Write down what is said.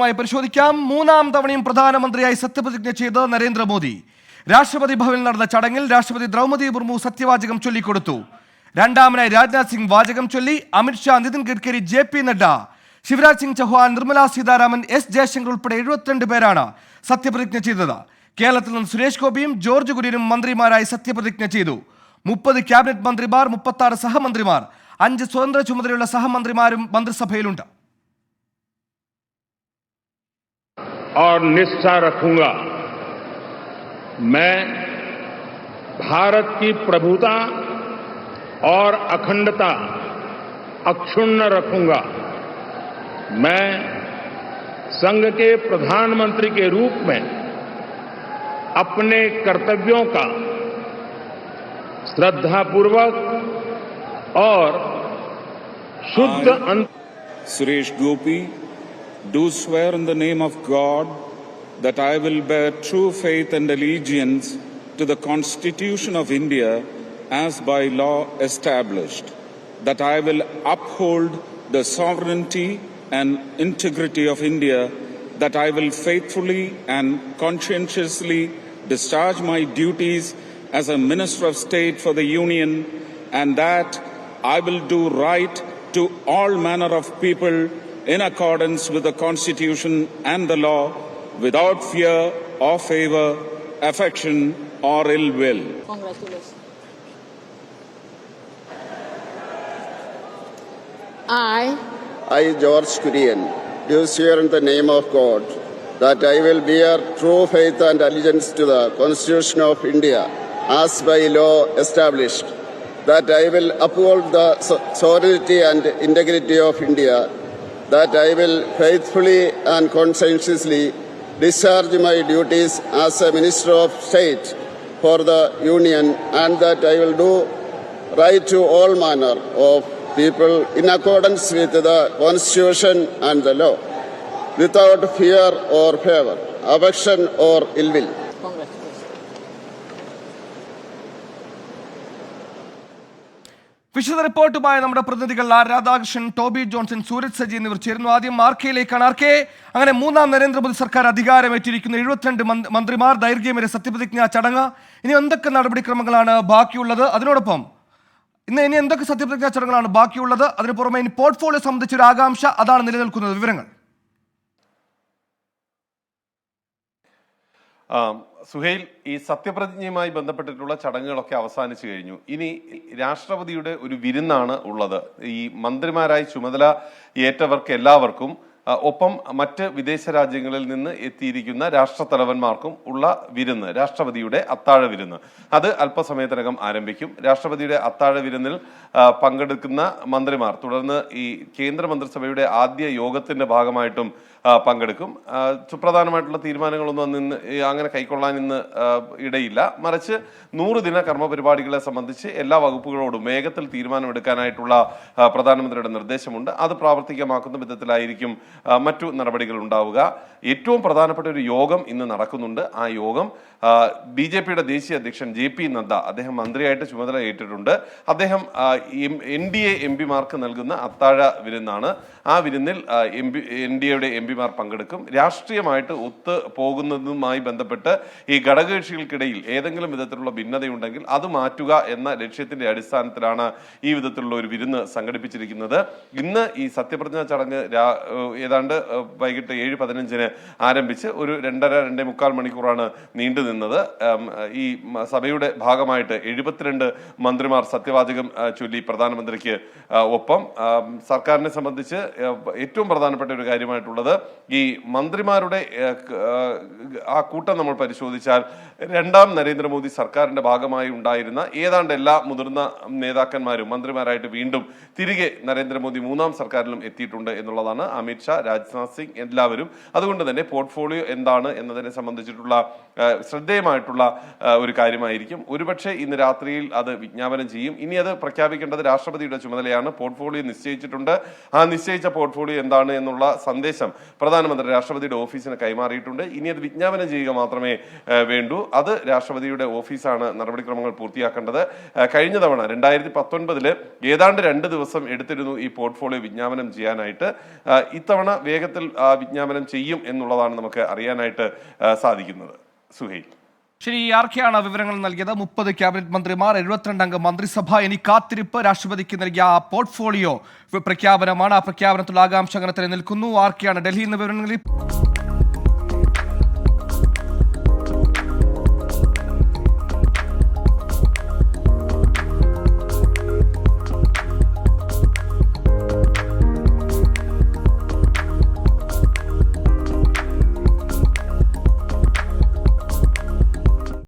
മായി പരിശോധിക്കാം. മൂന്നാം തവണയും പ്രധാനമന്ത്രിയായി സത്യപ്രതിജ്ഞ ചെയ്ത നരേന്ദ്രമോദി. രാഷ്ട്രപതി ഭവനിൽ നടന്ന ചടങ്ങിൽ രാഷ്ട്രപതി ദ്രൗപതി മുർമു സത്യവാചകം ചൊല്ലിക്കൊടുത്തു. രണ്ടാമനായി രാജ്നാഥ് സിംഗ് വാചകം ചൊല്ലി Amit Shah Nitin Gadkari J P Nadda Shivraj Singh Chouhan Nirmala Sitharaman S Jaishankar ഉൾപ്പെടെ എഴുപത്തിരണ്ട് പേരാണ് സത്യപ്രതിജ്ഞ ചെയ്തത്. കേരളത്തിൽ നിന്ന് സുരേഷ് ഗോപിയും ജോർജ് കുര്യനും മന്ത്രിമാരായി സത്യപ്രതിജ്ഞ ചെയ്തു. മുപ്പത് ക്യാബിനറ്റ് മന്ത്രിമാർ മുപ്പത്തി സഹമന്ത്രിമാർ അഞ്ച് സ്വതന്ത്ര ചുമതലയുള്ള സഹമന്ത്രിമാരും മന്ത്രിസഭയിലുണ്ട്. और निष्ठा रखूँगा। मैं भारत की प्रभुता और अखंडता अक्षुण्ण रखूँगा। मैं संघ के प्रधानमंत्री के रूप में अपने कर्तव्यों का श्रद्धापूर्वक और शुद्ध अंत Suresh Gopi, do swear in the name of God that I will bear true faith and allegiance to the Constitution of India as by law established, that I will uphold the sovereignty and integrity of India, that I will faithfully and conscientiously discharge my duties as a Minister of State for the Union, and that I will do right to all manner of people in accordance with the Constitution and the law, without fear or favor, affection or ill will. Congratulations. I, I, George Kurian, do swear in the name of God that I will bear true faith and allegiance to the Constitution of India as by law established, that I will uphold the sovereignty and integrity of India, that I will faithfully and conscientiously discharge my duties as a Minister of State for the Union, and that I will do right to all manner of people in accordance with the Constitution and the law, without fear or favor, affection or ill will. വിശദ റിപ്പോർട്ടുമായി നമ്മുടെ പ്രതിനിധികൾ R Radhakrishnan Toby Johnson Sooraj Saji എന്നിവർ ചേരുന്നു. ആദ്യം R കെയിലേക്കാണ് R K അങ്ങനെ മൂന്നാം നരേന്ദ്രമോദി സർക്കാർ അധികാരമേറ്റിരിക്കുന്ന. എഴുപത്തിരണ്ട് മന്ത്രി- മന്ത്രിമാർ ദൈർഘ്യമേറെ സത്യപ്രതിജ്ഞ ചടങ്ങ്. ഇനി എന്തൊക്കെ നടപടിക്രമങ്ങളാണ് ബാക്കിയുള്ളത്? അതിനോടൊപ്പം ഇന്ന് ഇനി എന്തൊക്കെ സത്യപ്രതിജ്ഞാ ചടങ്ങുകളാണ് ബാക്കിയുള്ളത്? അതിന് പുറമെ ഇനി പോർട്ട്ഫോളിയോ സംബന്ധിച്ച ഒരു ആകാംക്ഷ അതാണ് നിലനിൽക്കുന്നത്. വിവരങ്ങൾ. സുഹൈൽ ഈ സത്യപ്രതിജ്ഞയുമായി ബന്ധപ്പെട്ടിട്ടുള്ള ചടങ്ങുകളൊക്കെ അവസാനിച്ചു കഴിഞ്ഞു. ഇനി രാഷ്ട്രപതിയുടെ ഒരു വിരുന്നാണ് ഉള്ളത്. ഈ മന്ത്രിമാരായി ചുമതല ഏറ്റവർക്ക് എല്ലാവർക്കും ഒപ്പം മറ്റ് വിദേശ രാജ്യങ്ങളിൽ നിന്ന് എത്തിയിരിക്കുന്ന രാഷ്ട്രത്തലവന്മാർക്കും ഉള്ള വിരുന്ന് രാഷ്ട്രപതിയുടെ അത്താഴ വിരുന്ന്. അത് അല്പസമയത്തിനകം ആരംഭിക്കും. രാഷ്ട്രപതിയുടെ അത്താഴ വിരുന്നിൽ പങ്കെടുക്കുന്ന മന്ത്രിമാർ തുടർന്ന് ഈ കേന്ദ്രമന്ത്രിസഭയുടെ ആദ്യ യോഗത്തിന്റെ ഭാഗമായിട്ടും പങ്കെടുക്കും. സുപ്രധാനമായിട്ടുള്ള തീരുമാനങ്ങളൊന്നും അന്ന് ഇന്ന് അങ്ങനെ കൈക്കൊള്ളാൻ ഇന്ന് ഇടയില്ല. മറിച്ച് നൂറ് ദിന കർമ്മ പരിപാടികളെ സംബന്ധിച്ച് എല്ലാ വകുപ്പുകളോടും വേഗത്തിൽ തീരുമാനമെടുക്കാനായിട്ടുള്ള പ്രധാനമന്ത്രിയുടെ നിർദ്ദേശമുണ്ട്. അത് പ്രാവർത്തികമാക്കുന്ന വിധത്തിലായിരിക്കും മറ്റു നടപടികൾ ഉണ്ടാവുക. ഏറ്റവും പ്രധാനപ്പെട്ട ഒരു യോഗം ഇന്ന് നടക്കുന്നുണ്ട്. ആ യോഗം ബി ജെ പിയുടെ ദേശീയ അധ്യക്ഷൻ ജെ പി നദ്ദ അദ്ദേഹം മന്ത്രിയായിട്ട് ചുമതല ഏറ്റിട്ടുണ്ട്. അദ്ദേഹം എൻ ഡി എ എം പിമാർക്ക് നൽകുന്ന അത്താഴ വിരുന്നാണ്. ആ വിരുന്നിൽ എം പി എൻ ഡി എയുടെ എം പിമാർ പങ്കെടുക്കും. രാഷ്ട്രീയമായിട്ട് ഒത്ത് പോകുന്നതുമായി ബന്ധപ്പെട്ട് ഈ ഘടകകക്ഷികൾക്കിടയിൽ ഏതെങ്കിലും വിധത്തിലുള്ള ഭിന്നതയുണ്ടെങ്കിൽ അത് മാറ്റുക എന്ന ലക്ഷ്യത്തിന്റെ അടിസ്ഥാനത്തിലാണ് ഈ വിധത്തിലുള്ള ഒരു വിരുന്ന് സംഘടിപ്പിച്ചിരിക്കുന്നത്. ഇന്ന് ഈ സത്യപ്രതിജ്ഞാ ചടങ്ങ് ഏതാണ്ട് വൈകിട്ട് ഏഴ് പതിനഞ്ചിന് ആരംഭിച്ച് ഒരു രണ്ടര രണ്ടേ മുക്കാൽ മണിക്കൂറാണ് നീണ്ടു നിന്നത്. ഈ സഭയുടെ ഭാഗമായിട്ട് എഴുപത്തിരണ്ട് മന്ത്രിമാർ സത്യവാചകം ചൊല്ലി പ്രധാനമന്ത്രിക്ക് ഒപ്പം. സർക്കാരിനെ സംബന്ധിച്ച് ഏറ്റവും പ്രധാനപ്പെട്ട ഒരു കാര്യമായിട്ടുള്ളത് ഈ മന്ത്രിമാരുടെ ആ, കൂട്ടം നമ്മൾ പരിശോധിച്ചാൽ രണ്ടാം നരേന്ദ്രമോദി സർക്കാരിന്റെ ഭാഗമായി ഉണ്ടായിരുന്ന ഏതാണ്ട് എല്ലാ മുതിർന്ന നേതാക്കന്മാരും മന്ത്രിമാരായിട്ട് വീണ്ടും തിരികെ നരേന്ദ്രമോദി മൂന്നാം സർക്കാരിലും എത്തിയിട്ടുണ്ട് എന്നുള്ളതാണ് അമിത്ഷാ രാജ്നാഥ് സിംഗ് എല്ലാവരും. അതുകൊണ്ട് തന്നെ പോർട്ട്ഫോളിയോ എന്താണ് എന്നതിനെ സംബന്ധിച്ചിട്ടുള്ള ശ്രദ്ധേയമായിട്ടുള്ള ഒരു കാര്യമായിരിക്കും. ഒരുപക്ഷെ ഇന്ന് രാത്രിയിൽ അത് വിജ്ഞാപനം ചെയ്യും. ഇനി അത് പ്രഖ്യാപിക്കേണ്ടത് രാഷ്ട്രപതിയുടെ ചുമതലയാണ്. പോർട്ട്ഫോളിയോ നിശ്ചയിച്ചിട്ടുണ്ട്. ആ നിശ്ചയിച്ച പോർട്ട്ഫോളിയോ എന്താണ് എന്നുള്ള സന്ദേശം പ്രധാനമന്ത്രി രാഷ്ട്രപതിയുടെ ഓഫീസിന് കൈമാറിയിട്ടുണ്ട്. ഇനി അത് വിജ്ഞാപനം ചെയ്യുക മാത്രമേ വേണ്ടൂ. അത് രാഷ്ട്രപതിയുടെ ഓഫീസാണ് നടപടിക്രമങ്ങൾ പൂർത്തിയാക്കേണ്ടത്. കഴിഞ്ഞ തവണ രണ്ടായിരത്തി പത്തൊൻപതിൽ ഏതാണ്ട് രണ്ട് ദിവസം എടുത്തിരുന്നു ഈ പോർട്ട്ഫോളിയോ വിജ്ഞാപനം ചെയ്യാനായിട്ട്. ഇത്തവണ വേഗത്തിൽ വിജ്ഞാപനം ചെയ്യും എന്നുള്ളതാണ് നമുക്ക് അറിയാനായിട്ട് സാധിക്കുന്നത്. സുഹൈൽ. ശരി ആർക്കെയാണ് വിവരങ്ങൾ നൽകിയത്? മുപ്പത് ക്യാബിനറ്റ് മന്ത്രിമാർ എഴുപത്തിരണ്ട് അംഗ മന്ത്രിസഭ ഇനി കാത്തിരിപ്പ്. രാഷ്ട്രപതിക്ക് നൽകിയ ആ പോർട്ട്ഫോളിയോ പ്രഖ്യാപനമാണ്. ആ പ്രഖ്യാപനത്തിലുള്ള ആകാംക്ഷ അങ്ങനെ നിൽക്കുന്നു. ആർക്കെയാണ് ഡൽഹിയിൽ നിന്ന് വിവരങ്ങൾ